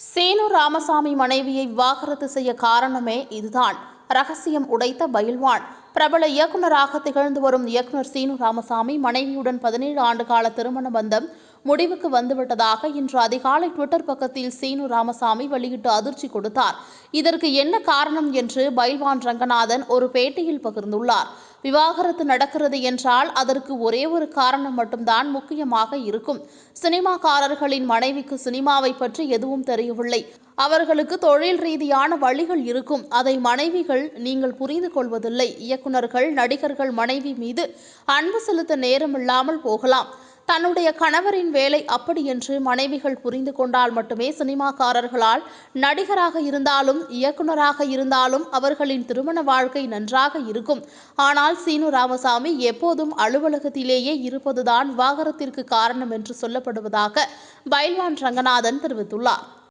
சேனு ராமசாமி மனைவியை விவாகரத்து செய்ய காரணமே இதுதான். ரகசியம் உடைத்த பயில்வான் பிரபல இயக்குநராக திகழ்ந்து வரும் இயக்குனர் சீனு ராமசாமி மனைவியுடன் பதினேழு ஆண்டு கால திருமண பந்தம் முடிவுக்கு வந்துவிட்டதாக இன்று அதிகாலை ட்விட்டர் பக்கத்தில் சீனு ராமசாமி வெளியிட்டு அதிர்ச்சி கொடுத்தார். இதற்கு என்ன காரணம் என்று பைல்வான் ரங்கநாதன் ஒரு பேட்டியில் பகிர்ந்துள்ளார். விவாகரத்து நடக்கிறது என்றால் அதற்கு ஒரே ஒரு காரணம் மட்டும்தான் முக்கியமாக இருக்கும். சினிமாக்காரர்களின் மனைவிக்கு சினிமாவை பற்றி எதுவும் தெரியவில்லை. அவர்களுக்கு தொழில் ரீதியான வழிகள் இருக்கும். அதை மனைவிகள் நீங்கள் புரிந்து கொள்வதில்லை. இயக்குனர்கள் நடிகர்கள் மனைவி மீது அன்பு செலுத்த நேரமில்லாமல் போகலாம். தன்னுடைய கணவரின் வேலை அப்படி என்று மனைவிகள் புரிந்து கொண்டால் மட்டுமே சினிமாக்காரர்களால் நடிகராக இருந்தாலும் இயக்குனராக இருந்தாலும் அவர்களின் திருமண வாழ்க்கை நன்றாக இருக்கும். ஆனால் சீனு ராமசாமி எப்போதும் அலுவலகத்திலேயே இருப்பதுதான் விவாகரத்திற்கு காரணம் என்று சொல்லப்படுவதாக பைல்வான் ரங்கநாதன் தெரிவித்துள்ளார்.